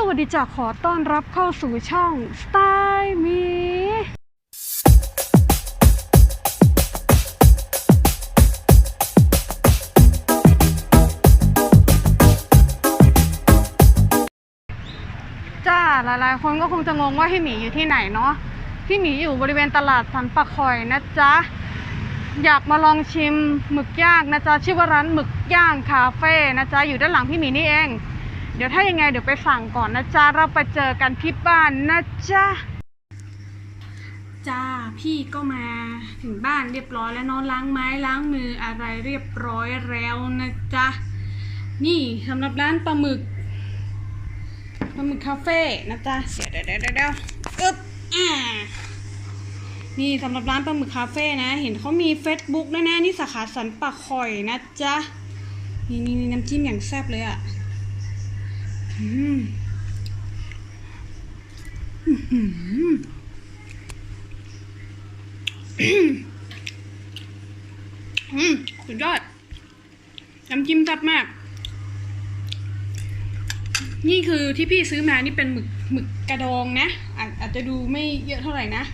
สวัสดีจ้ะขอต้อนรับเข้าสู่ช่องสไตล์มีจ้าหลายๆ คนก็คงจะงงว่าพี่หมีอยู่ที่ไหนเนาะพี่หมีอยู่บริเวณตลาดสันปะคอยนะจ๊ะอยากมาลองชิมหมึกย่างนะจ๊ะชื่อว่าร้านหมึกย่างคาเฟ่นะจ๊ะอยู่ด้านหลังพี่หมีนี่เอง เดี๋ยวถ้ายังไงเดี๋ยวไปสั่งก่อนนะจ๊ะ เราไปเจอกันที่บ้านนะจ๊ะ จ้าพี่ก็มาถึงบ้านเรียบร้อยแล้วเนอนล้างไม้ล้างมืออะไรเรียบร้อยแล้วนะจ๊ะ นี่สำหรับร้านปลาหมึกปลาหมึกคาเฟ่นะจ๊ะ เดี๋ยวเดี๋ยวเดี๋ยวเดี๋ยวอึ๊บอ่านี่สำหรับร้านปลาหมึกคาเฟ่นะ เห็นเขามี Facebook ด้วยนะนี่สาขาสันปะคอยนะจ๊ะ นี่นี่นี่น้ำจิ้มอย่างแซ่บเลยอะ่ะ สุดยอด น้ำจิ้มแซ่บมาก นี่คือที่พี่ซื้อมานี่เป็นหมึกหมึกกระดองนะอาจอาจจะดูไม่เยอะเท่าไหร่นะ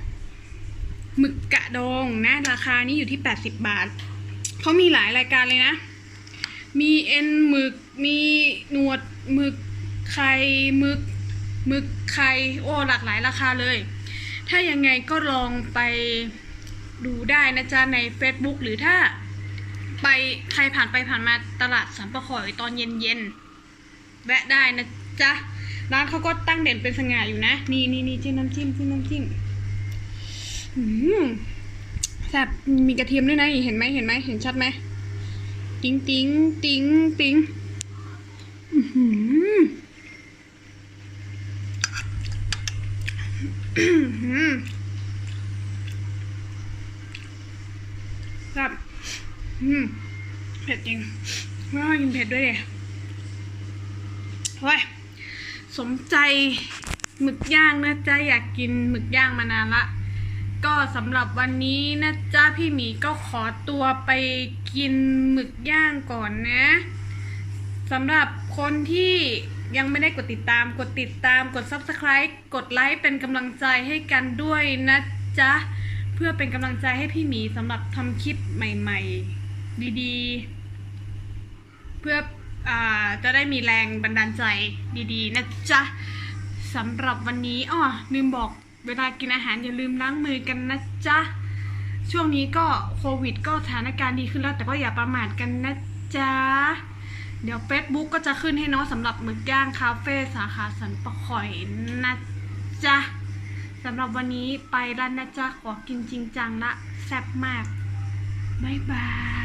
หมึกกระดองนะ ราคานี้อยู่ที่80บาท เขามีหลายรายการเลยนะ มีเอ็นหมึก มีหนวดหมึก ไข่หมึกหมึกไข่โอ้หลากหลายราคาเลย ถ้ายังไงก็ลองไปดูได้นะจ๊ะ ใน Facebook หรือถ้าไปใครผ่านไปผ่านมาตลาดสัมปะขอยตอนเย็นๆแวะได้นะจ๊ะ ร้านเขาก็ตั้งเด่นเป็นสง่าอยู่นะ นี่นี่นี่จิ้มน้ำจิ้มจิ้มน้ำจิ้มอืมแซ่บมีกระเทียมด้วยนะเห็นไหมเห็นไหมเห็นชัดไหมติ้งติ้งติ้งติ้งอือหือ อื้อหือแซ่บอืมเผ็ดจริงไม่ว่ากินเผ็ดด้วยเลยเฮ้ย สมใจหมึกย่างนะจ๊ะ อยากกินหมึกย่างมานานละ ก็สำหรับวันนี้นะจ๊ะ พี่หมีก็ขอตัวไปกินหมึกย่างก่อนนะสำหรับคนที่ ยังไม่ได้กดติดตาม กดติดตาม กด subscribe กดไลค์เป็นกำลังใจให้กันด้วยนะจ๊ะ เพื่อเป็นกำลังใจให้พี่หมีสำหรับทำคลิปใหม่ๆ ดีๆ เพื่ออจะได้มีแรงบันดาลใจดีๆ นะจ๊ะสำหรับวันนี้อ้อลืมบอกเวลากินอาหารอย่าลืมล้างมือกันนะจ๊ะ ช่วงนี้ก็โควิดก็สถานการณ์ดีขึ้นแล้วแต่ก็อย่าประมาทกันนะจ๊ะ เดี๋ยว Facebook ก็จะขึ้นให้เนาะสำหรับหมึกย่างคาเฟ่สาขาสันปะข่อยนะจ๊ะสำหรับวันนี้ไปแล้วนะจ๊ะขอกินจริงจังละแซ่บมาก บ๊ายบาย